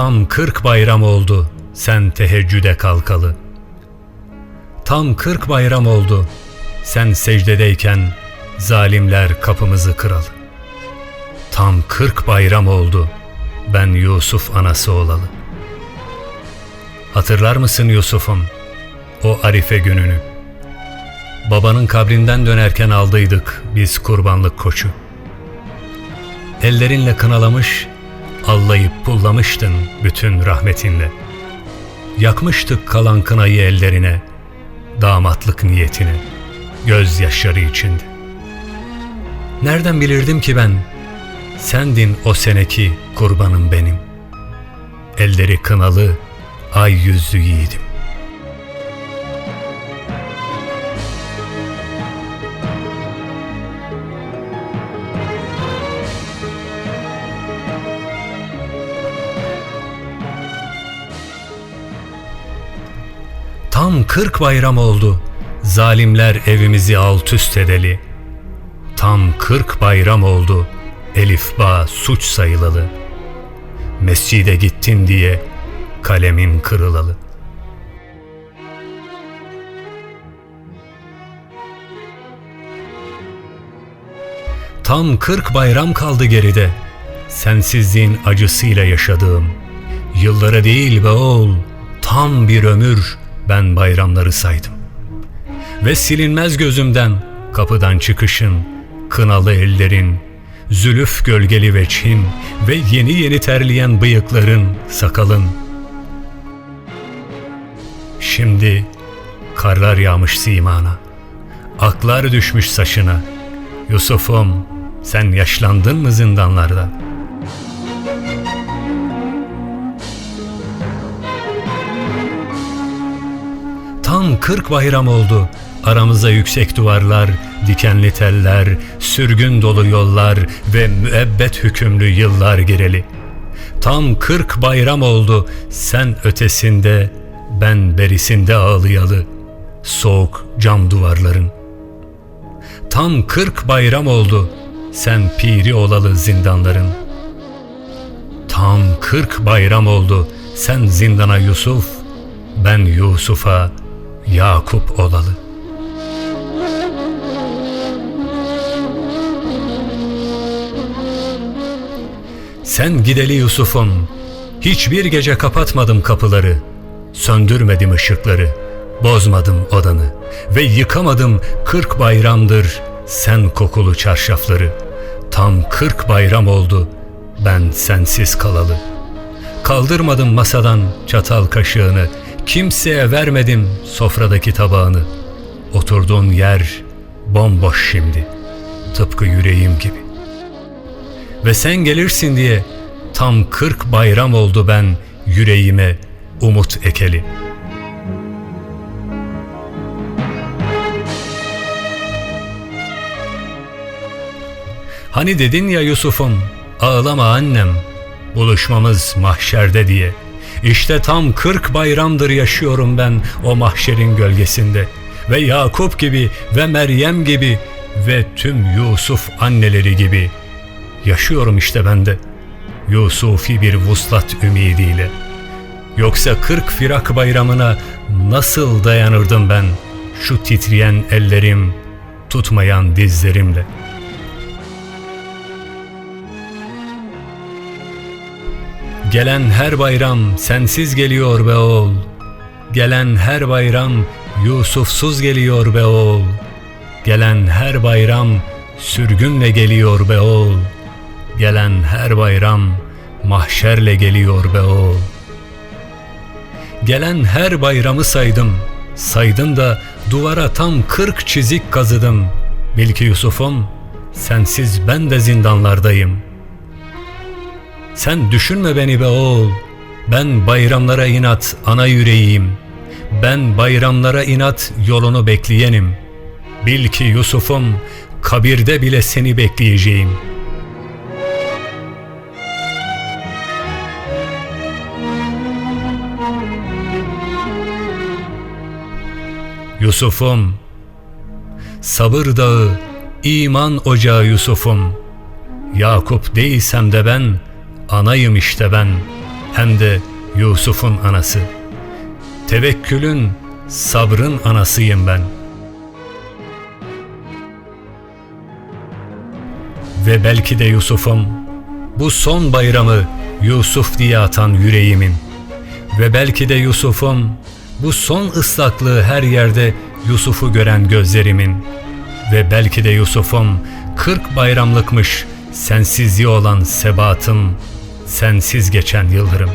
Tam kırk bayram oldu sen teheccüde kalkalı. Tam kırk bayram oldu sen secdedeyken zalimler kapımızı kıralı. Tam kırk bayram oldu ben Yusuf anası olalı. Hatırlar mısın Yusuf'um o arife gününü? Babanın kabrinden dönerken aldıydık biz kurbanlık koçu. Ellerinle kınalamış, allayıp pullamıştın bütün rahmetinle. Yakmıştık kalan kınayı ellerine, damatlık niyetine, gözyaşları içinde. Nereden bilirdim ki ben, sendin o seneki kurbanım benim. Elleri kınalı, ay yüzlü yiğidim. Tam kırk bayram oldu zalimler evimizi alt üst edeli. Tam kırk bayram oldu elif ba suç sayılalı. Mescide gittin diye kalemin kırılalı. Tam kırk bayram kaldı geride. Sensizliğin acısıyla yaşadığım. Yıllara değil be oğul, tam bir ömür ben bayramları saydım. Ve silinmez gözümden kapıdan çıkışın, kınalı ellerin, zülüf gölgeli veçhin ve yeni yeni terleyen bıyıkların, sakalın. Şimdi karlar yağmış simana, aklar düşmüş saçına. Yusuf'um sen yaşlandın mı zindanlarda?'' Tam kırk bayram oldu. Aramıza yüksek duvarlar, dikenli teller, sürgün dolu yollar ve müebbet hükümlü yıllar gireli. Tam kırk bayram oldu sen ötesinde, ben berisinde ağlayalı. Soğuk cam duvarların. Tam kırk bayram oldu sen piri olalı zindanların. Tam kırk bayram oldu sen zindana Yusuf, ben Yusuf'a Yakup olalı. Sen gideli Yusuf'um, hiçbir gece kapatmadım kapıları, söndürmedim ışıkları, bozmadım odanı ve yıkamadım kırk bayramdır sen kokulu çarşafları. Tam kırk bayram oldu ben sensiz kalalı. Kaldırmadım masadan çatal kaşığını, Kimseye vermedim sofradaki tabağını. Oturduğun yer bomboş şimdi. Tıpkı yüreğim gibi. Ve sen gelirsin diye tam kırk bayram oldu ben yüreğime umut ekeli. Hani dedin ya Yusuf'um ağlama annem buluşmamız mahşerde diye.'' İşte tam kırk bayramdır yaşıyorum ben o mahşerin gölgesinde. Ve Yakup gibi ve Meryem gibi ve tüm Yusuf anneleri gibi yaşıyorum işte ben de. Yusufi bir vuslat ümidiyle. Yoksa kırk firak bayramına nasıl dayanırdım ben şu titreyen ellerim, tutmayan dizlerimle?'' Gelen her bayram sensiz geliyor be oğul. Gelen her bayram Yusufsuz geliyor be oğul. Gelen her bayram sürgünle geliyor be oğul. Gelen her bayram mahşerle geliyor be oğul. Gelen her bayramı saydım, saydım da duvara tam kırk çizik kazıdım. Bil ki Yusuf'um, sensiz ben de zindanlardayım.'' Sen düşünme beni be oğul. Ben bayramlara inat ana yüreğiyim. Ben bayramlara inat yolunu bekleyenim. Bil ki Yusuf'um kabirde bile seni bekleyeceğim. Yusuf'um sabır dağı, iman ocağı Yusuf'um. Yakup değilsem de ben Anayım işte ben, hem de Yusuf'un anası. Tevekkülün, sabrın anasıyım ben. Ve belki de Yusuf'um, bu son bayramı Yusuf diye atan yüreğimin. Ve belki de Yusuf'um, bu son ıslaklığı her yerde Yusuf'u gören gözlerimin. Ve belki de Yusuf'um, kırk bayramlıkmış sensizliği olan sebatım, sensiz geçen yıllarım.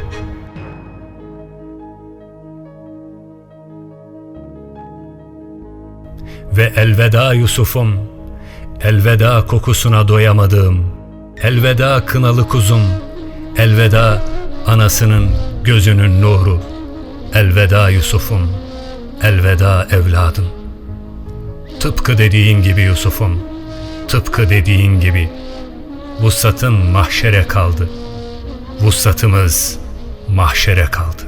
Ve elveda Yusuf'um, elveda kokusuna doyamadığım, elveda kınalı kuzum, elveda anasının gözünün nuru, elveda Yusuf'um, elveda evladım. Tıpkı dediğin gibi Yusuf'um, tıpkı dediğin gibi. Vuslatın mahşere kaldı. Vuslatımız mahşere kaldı.